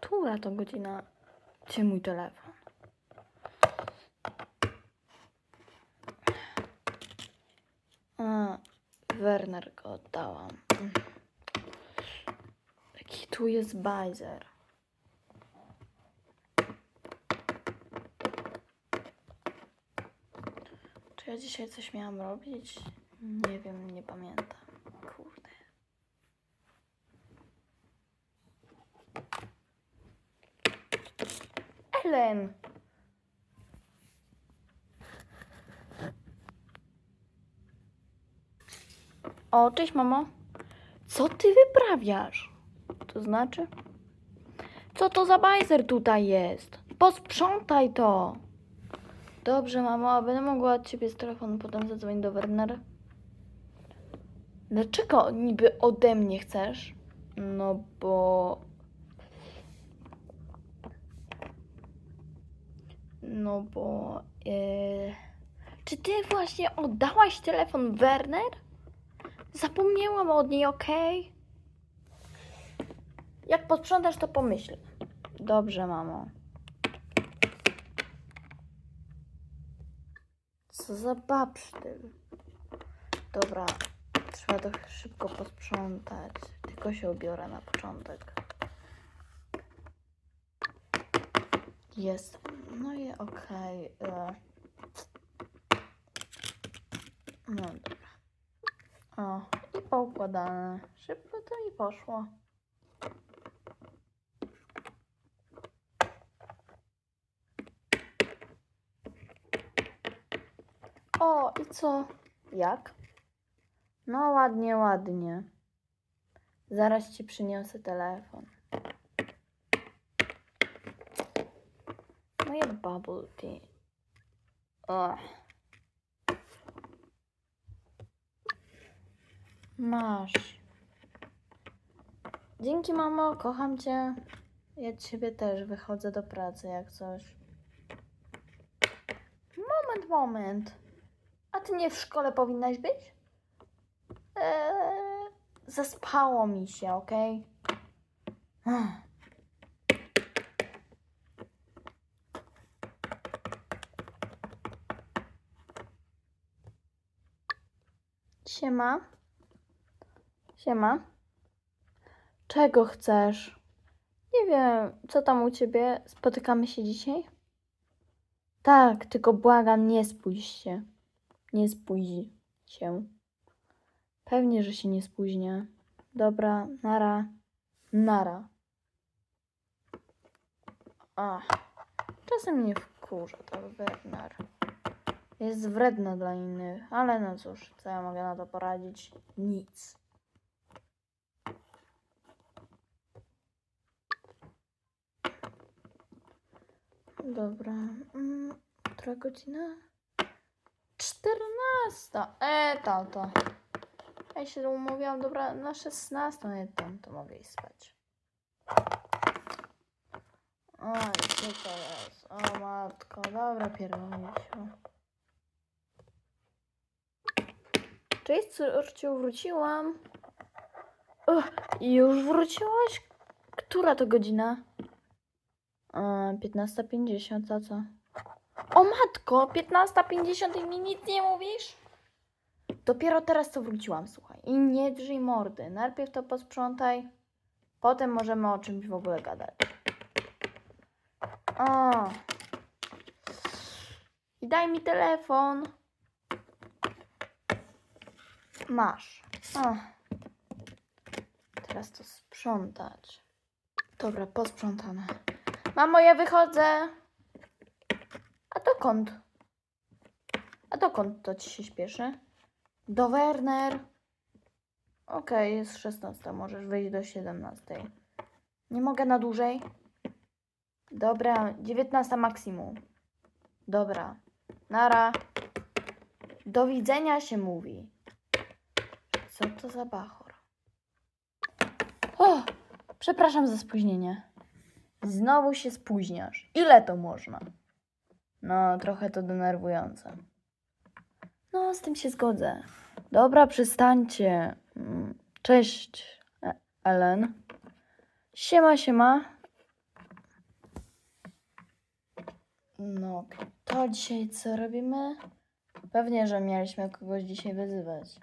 Która to godzina? Gdzie mój telefon? A, Werner go oddałam. Jaki tu jest bajzer. Czy ja dzisiaj coś miałam robić? Nie wiem, nie pamiętam. Ellen! O, cześć mamo. Co ty wyprawiasz? To znaczy? Co to za bajzer tutaj jest? Posprzątaj to. Dobrze, mamo, a będę mogła od ciebie z telefonu potem zadzwonić do Wernera? Dlaczego niby ode mnie chcesz? No bo... No bo... e, Czy ty właśnie oddałaś telefon Werner? Zapomniałam od niej, okej? Jak posprzątasz, to pomyśl. Dobrze, mamo. Co za babsztyl. Dobra, trzeba to szybko posprzątać. Tylko się ubiorę na początek. Jest. Okej. e. No dobra. O, i poukładane. Szybko to i poszło. O, i co? Jak? No ładnie, ładnie. Zaraz ci przyniosę telefon. Moje bubble tea. Ugh. Masz. Dzięki, mamo, kocham cię. Ja ciebie też wychodzę do pracy, jak coś. Moment, moment. A ty nie w szkole powinnaś być? Eee, zaspało mi się, okej? Ech. Siema. Siema. Czego chcesz? Nie wiem, co tam u ciebie? Spotykamy się dzisiaj? Tak, tylko błagam, nie spóź się. Nie spóźni się. Pewnie, że się nie spóźnię. Dobra, nara. Nara. Ach, czasem mnie wkurza to Werner. Jest wredna dla innych, ale no cóż, co ja mogę na to poradzić? Nic. Dobra. Mm, która godzina? Czternasta. E, tato. Ja się umówiłam, dobra, na szesnastą nie tam, to mogę iść spać. Oj, co to jest? O matko, dobra, pierdolniesiu. Cześć, córciu, wróciłam. Uch, już wróciłaś? Która to godzina? E, 15.50, a co? O matko, 15.50 i mi nic nie mówisz? Dopiero teraz to wróciłam, słuchaj. I nie drzyj mordy. Najpierw to posprzątaj, potem możemy o czymś w ogóle gadać. O. I daj mi telefon. Masz. Teraz to sprzątać. Dobra, posprzątane. Mamo, ja wychodzę. A dokąd? A dokąd to ci się śpieszy? Do Werner. Okej, jest 16. Możesz wyjść do 17. Nie mogę na dłużej. Dobra, 19 maksimum. Dobra. Nara. Do widzenia się mówi. Co to za bachor? O, przepraszam za spóźnienie. Znowu się spóźniasz. Ile to można? No, trochę to denerwujące. No, z tym się zgodzę. Dobra, przestańcie. Mm, Cześć, Ellen. Siema, siema. No, to dzisiaj co robimy? Pewnie, że mieliśmy kogoś dzisiaj wyzywać.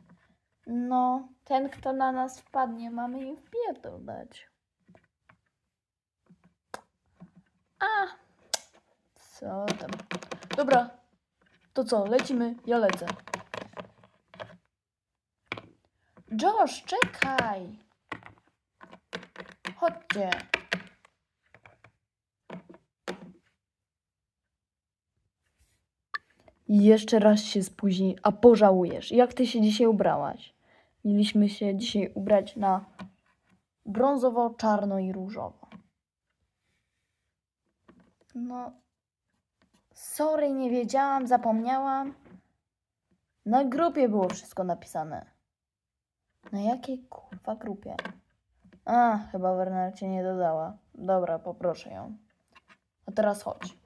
No, ten, kto na nas wpadnie, mamy im wpierdol dać. A, co tam? Dobra, to co, lecimy? Ja lecę. Josh, czekaj! Chodźcie. Jeszcze raz się spóźni, a pożałujesz. Jak ty się dzisiaj ubrałaś? Mieliśmy się dzisiaj ubrać na brązowo, czarno i różowo. No, sorry, nie wiedziałam, zapomniałam. Na grupie było wszystko napisane. Na jakiej kurwa grupie? A, chyba Werner cię nie dodała. Dobra, poproszę ją. A teraz chodź.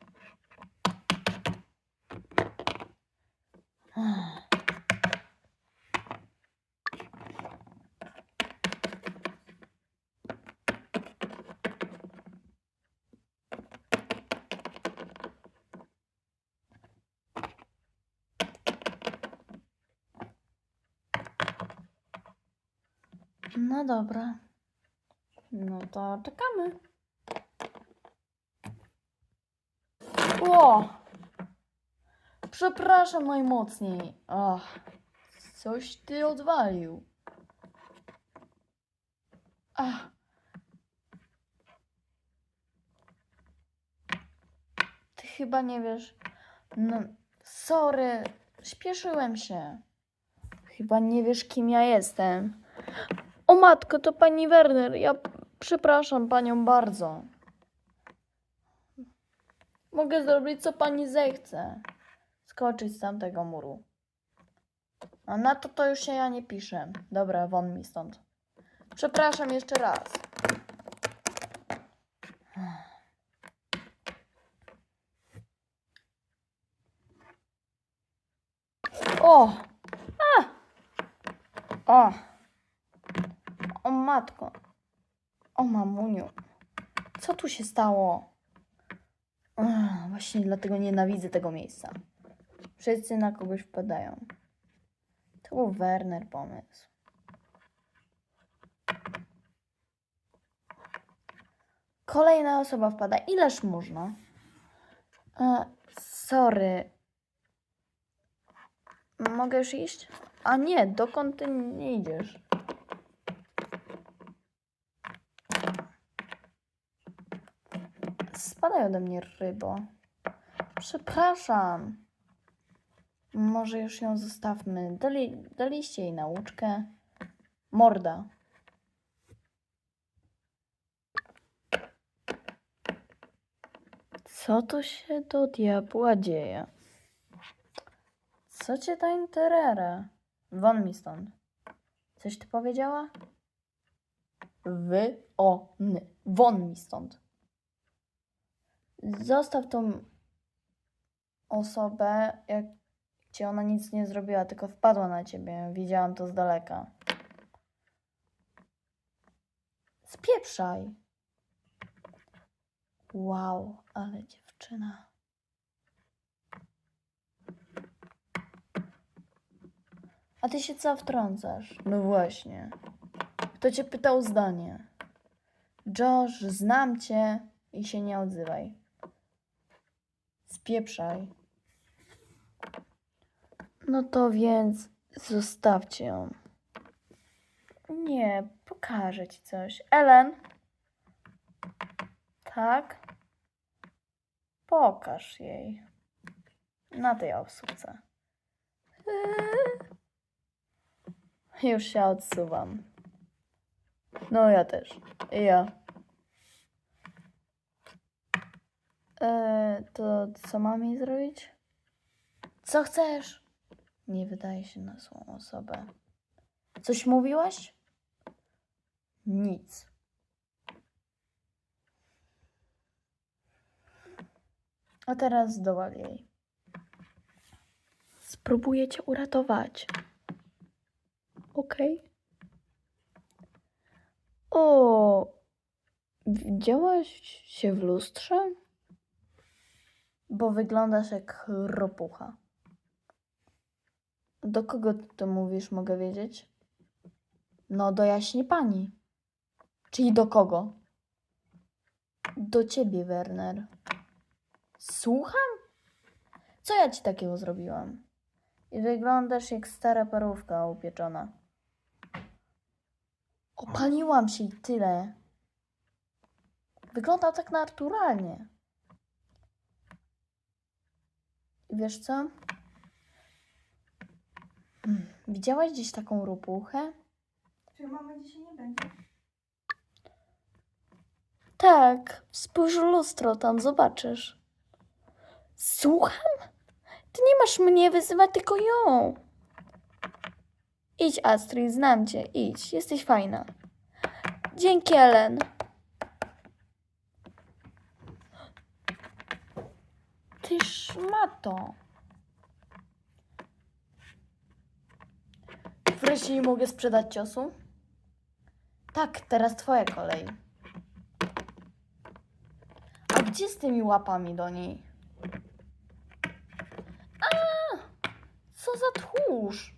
No dobra. No to czekamy. O! Przepraszam najmocniej. Ach, coś ty odwalił. Ach. Ty chyba nie wiesz. No, sorry, śpieszyłem się. Chyba nie wiesz, kim ja jestem. O matko, to pani Werner. Ja przepraszam panią bardzo. Mogę zrobić, co pani zechce. Skoczyć z tamtego muru. A na to to już się ja nie piszę. Dobra, won mi stąd. Przepraszam jeszcze raz. O! A! O! Matko. O mamuniu. Co tu się stało? Właśnie dlatego nienawidzę tego miejsca. Wszyscy na kogoś wpadają. To był Werner pomysł. Kolejna osoba wpada. Ileż można? E, sorry. Mogę już iść? A nie, dokąd ty nie idziesz? Spadaj ode mnie, rybo. Przepraszam. Może już ją zostawmy. Dali, daliście jej nauczkę. Morda. Co tu się do diabła dzieje? Co cię ta interera? Won mi stąd. Coś ty powiedziała? Wy, o, ny. Won mi stąd. Zostaw tą osobę, jak ci ona nic nie zrobiła, tylko wpadła na ciebie. Widziałam to z daleka. Spieprzaj. Wow, ale dziewczyna. A ty się co wtrącasz? No właśnie. Kto cię pytał zdanie? Josh, znam cię i się nie odzywaj. Spieprzaj. No to więc zostawcie ją. Nie, pokażę ci coś. Ellen? Tak? Pokaż jej. Na tej obsłudze. Eee. Już się odsuwam. No ja też. I ja. E, to co mam jej zrobić? Co chcesz? Nie wydaje się na złą osobę. Coś mówiłaś? Nic. A teraz dowal jej. Spróbuję cię uratować. Okej? O, Widziałaś się w lustrze? Bo wyglądasz jak ropucha. Do kogo ty to mówisz, mogę wiedzieć? No, do jaśni pani. Czyli do kogo? Do ciebie, Werner. Słucham? Co ja ci takiego zrobiłam? I wyglądasz jak stara parówka upieczona. Opaliłam się i tyle. Wyglądał tak naturalnie. I wiesz co? Hmm, Widziałaś gdzieś taką ropuchę? Czy mamy dzisiaj nie będzie? Tak, spójrz w lustro, tam zobaczysz. Słucham? Ty nie masz mnie wyzywać, tylko ją. Idź, Astrid, znam cię, idź, jesteś fajna. Dzięki, Ellen. Ty szmato. Wreszcie nie mogę sprzedać ciosu? Tak, teraz twoja kolej. A gdzie z tymi łapami do niej? A! Co za tchórz?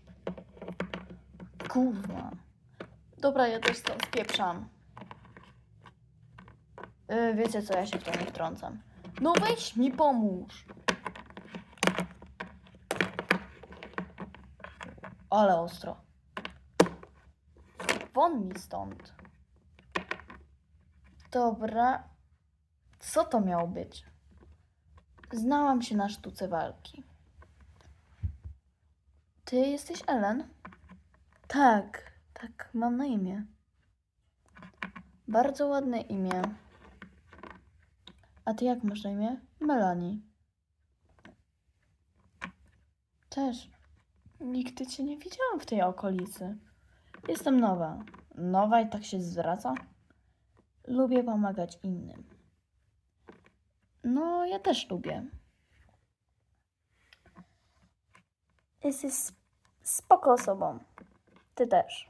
Kurwa. Dobra, ja też stąd spieprzam. Yy, wiecie co, ja się w to nie wtrącam. No weź mi pomóż. Ale ostro. Won mi stąd. Dobra. Co to miało być? Znałam się na sztuce walki. Ty jesteś Ellen? Tak, tak, mam na imię. Bardzo ładne imię. A ty jak masz na imię? Melanie. Też. Nigdy cię nie widziałam w tej okolicy. Jestem nowa. Nowa i tak się zwraca? Lubię pomagać innym. No, ja też lubię. Jesteś spoko osobą. Ty też.